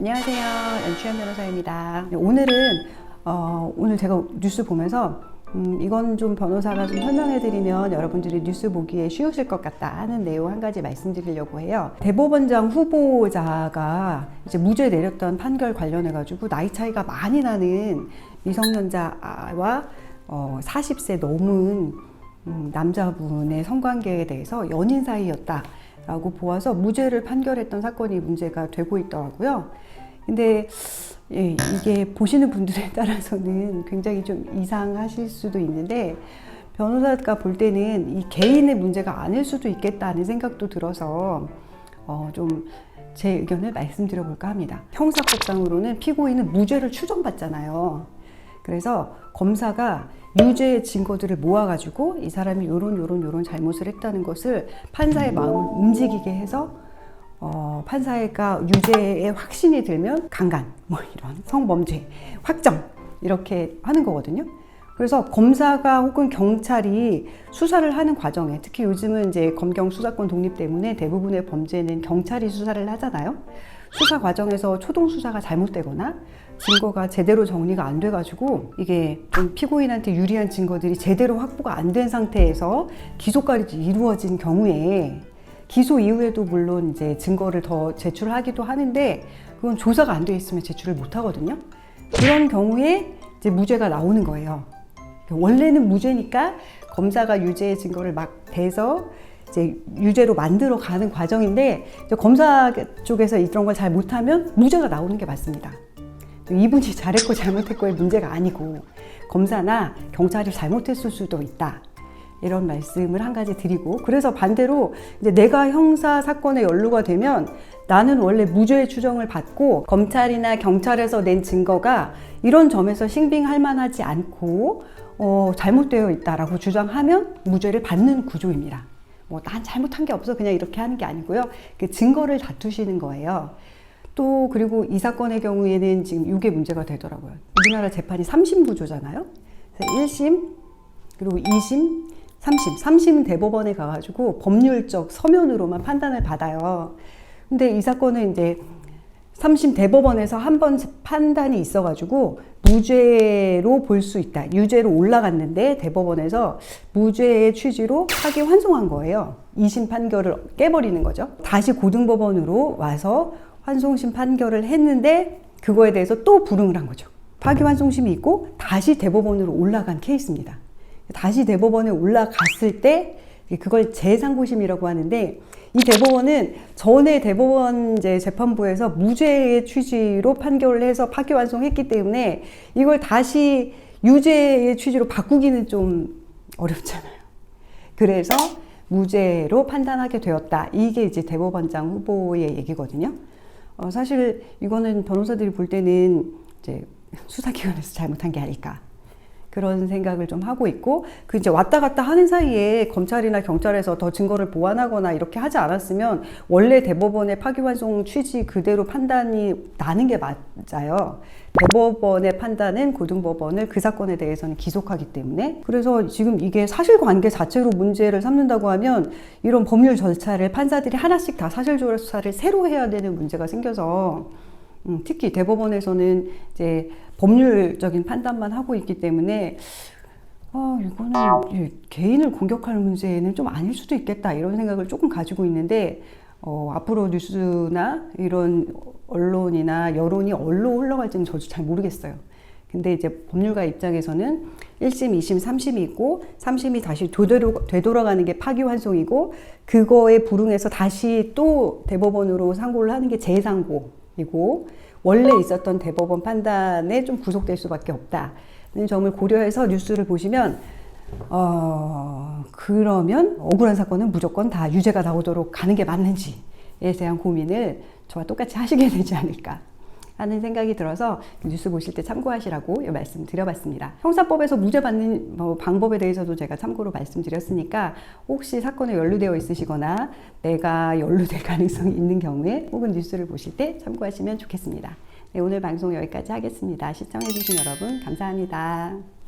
안녕하세요. 연추현 변호사입니다. 네, 오늘은 어, 오늘 제가 뉴스 보면서 음, 이건 좀 변호사가 좀 설명해드리면 여러분들이 뉴스 보기에 쉬우실 것 같다 하는 내용 한 가지 말씀드리려고 해요. 대법원장 후보자가 이제 무죄 내렸던 판결 관련해가지고 나이 차이가 많이 나는 미성년자와 어, 40세 넘은 음, 남자분의 성관계에 대해서 연인 사이였다 라고 보아서 무죄를 판결했던 사건이 문제가 되고 있더라고요. 근데 예, 이게 보시는 분들에 따라서는 굉장히 좀 이상하실 수도 있는데 변호사가 볼 때는 이 개인의 문제가 아닐 수도 있겠다는 생각도 들어서 어, 좀 제 의견을 말씀드려 볼까 합니다. 형사법상으로는 피고인은 무죄를 추정받잖아요. 그래서 검사가 유죄의 증거들을 모아가지고 이 사람이 요런 요런 요런 잘못을 했다는 것을 판사의 마음을 움직이게 해서 어, 판사가 유죄의 확신이 들면 강간, 뭐 이런 성범죄 확정 이렇게 하는 거거든요. 그래서 검사가 혹은 경찰이 수사를 하는 과정에 특히 요즘은 이제 검경 수사권 독립 때문에 대부분의 범죄는 경찰이 수사를 하잖아요. 수사 과정에서 초동 수사가 잘못되거나 증거가 제대로 정리가 안 돼가지고 이게 좀 피고인한테 유리한 증거들이 제대로 확보가 안 된 상태에서 기소까지 이루어진 경우에 기소 이후에도 물론 이제 증거를 더 제출하기도 하는데 그건 조사가 안 돼 있으면 제출을 못 하거든요. 그런 경우에 이제 무죄가 나오는 거예요. 원래는 무죄니까 검사가 유죄의 증거를 막 대서 이제 유죄로 만들어 가는 과정인데 이제 검사 쪽에서 이런 걸 잘 못하면 무죄가 나오는 게 맞습니다. 이분이 잘했고 잘못했고의 문제가 아니고 검사나 경찰이 잘못했을 수도 있다. 이런 말씀을 한 가지 드리고 그래서 반대로 이제 내가 형사 사건에 연루가 되면 나는 원래 무죄의 추정을 받고 검찰이나 경찰에서 낸 증거가 이런 점에서 신빙할 만하지 않고 어, 잘못되어 있다라고 주장하면 무죄를 받는 구조입니다. 뭐 난 잘못한 게 없어 그냥 이렇게 하는 게 아니고요. 그 증거를 다투시는 거예요. 또 그리고 이 사건의 경우에는 지금 이게 문제가 되더라고요. 우리나라 재판이 3심 구조잖아요. 그래서 1심 그리고 2심 3심, 3심은 대법원에 가가지고 법률적 서면으로만 판단을 받아요. 근데 이 사건은 이제 3심 대법원에서 한 번 판단이 있어가지고 무죄로 볼 수 있다. 유죄로 올라갔는데 대법원에서 무죄의 취지로 파기 환송한 거예요. 2심 판결을 깨버리는 거죠. 다시 고등법원으로 와서 환송심 판결을 했는데 그거에 대해서 또 불응을 한 거죠. 파기 환송심이 있고 다시 대법원으로 올라간 케이스입니다. 다시 대법원에 올라갔을 때 그걸 재상고심이라고 하는데 이 대법원은 전에 대법원 이제 재판부에서 무죄의 취지로 판결을 해서 파기환송했기 때문에 이걸 다시 유죄의 취지로 바꾸기는 좀 어렵잖아요. 그래서 무죄로 판단하게 되었다. 이게 이제 대법원장 후보의 얘기거든요. 어, 사실 이거는 변호사들이 볼 때는 이제 수사기관에서 잘못한 게 아닐까. 그런 생각을 좀 하고 있고 그 이제 왔다 갔다 하는 사이에 검찰이나 경찰에서 더 증거를 보완하거나 이렇게 하지 않았으면 원래 대법원의 파기환송 취지 그대로 판단이 나는 게 맞아요. 대법원의 판단은 고등법원을 그 사건에 대해서는 기속하기 때문에 그래서 지금 이게 사실관계 자체로 문제를 삼는다고 하면 이런 법률 절차를 판사들이 하나씩 다 사실조사를 새로 해야 되는 문제가 생겨서 음, 특히 대법원에서는 이제 법률적인 판단만 하고 있기 때문에 어, 이거는 예, 개인을 공격할 문제는 좀 아닐 수도 있겠다 이런 생각을 조금 가지고 있는데 어, 앞으로 뉴스나 이런 언론이나 여론이 어디로 흘러갈지는 저도 잘 모르겠어요. 근데 이제 법률가 입장에서는 1심, 2심, 3심이 있고 3심이 다시 되돌아, 되돌아가는 게 파기환송이고 그거에 불응해서 다시 또 대법원으로 상고를 하는 게 재상고 이고 원래 있었던 대법원 판단에 좀 구속될 수밖에 없다는 점을 고려해서 뉴스를 보시면 어, 그러면 억울한 사건은 무조건 다 유죄가 나오도록 가는 게 맞는지에 대한 고민을 저와 똑같이 하시게 되지 않을까 하는 생각이 들어서 뉴스 보실 때 참고하시라고 이 말씀 드려봤습니다. 형사법에서 무죄 받는 뭐 방법에 대해서도 제가 참고로 말씀드렸으니까 혹시 사건에 연루되어 있으시거나 내가 연루될 가능성이 있는 경우에 혹은 뉴스를 보실 때 참고하시면 좋겠습니다. 네, 오늘 방송 여기까지 하겠습니다. 시청해주신 여러분 감사합니다.